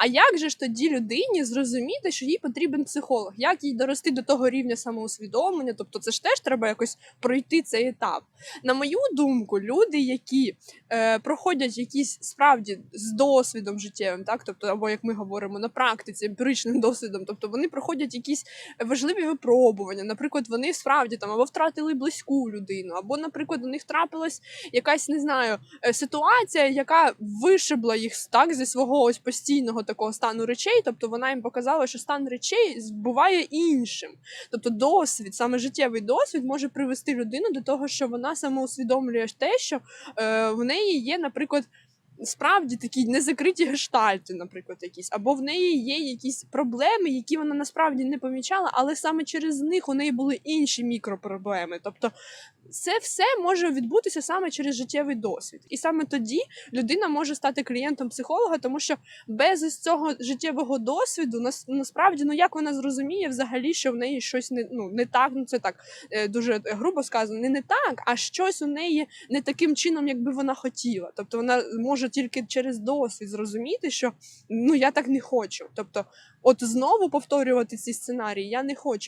А як же ж тоді людині зрозуміти, що їй потрібен психолог? Як їй дорости до того рівня самоусвідомлення? Тобто, це ж теж треба якось пройти цей етап. На мою думку, люди, які е, проходять якісь справді з досвідом життєвим, так тобто, або як ми говоримо на практиці, емпіричним досвідом, тобто вони проходять якісь важливі випробування. Наприклад, вони справді там або втратили близьку людину, або, наприклад, у них трапилась якась не знаю е, ситуація, яка вишибла їх так зі свого ось постійного такого стану речей. Тобто вона їм показала, що стан речей буває іншим. Тобто, досвід, саме життєвий досвід, може привести людину до того, що вона самоусвідомлює те, що е, в неї є, наприклад. Справді такі незакриті гештальти, наприклад, якісь, або в неї є якісь проблеми, які вона насправді не помічала, але саме через них у неї були інші мікропроблеми. Тобто, це все може відбутися саме через життєвий досвід, і саме тоді людина може стати клієнтом психолога, тому що без цього життєвого досвіду нас насправді ну як вона зрозуміє взагалі, що в неї щось не ну не так. Ну це так е, дуже грубо сказано, не не так, а щось у неї не таким чином, якби вона хотіла. Тобто вона може тільки через досвід зрозуміти, що ну я так не хочу. Тобто, от знову повторювати ці сценарії я не хочу.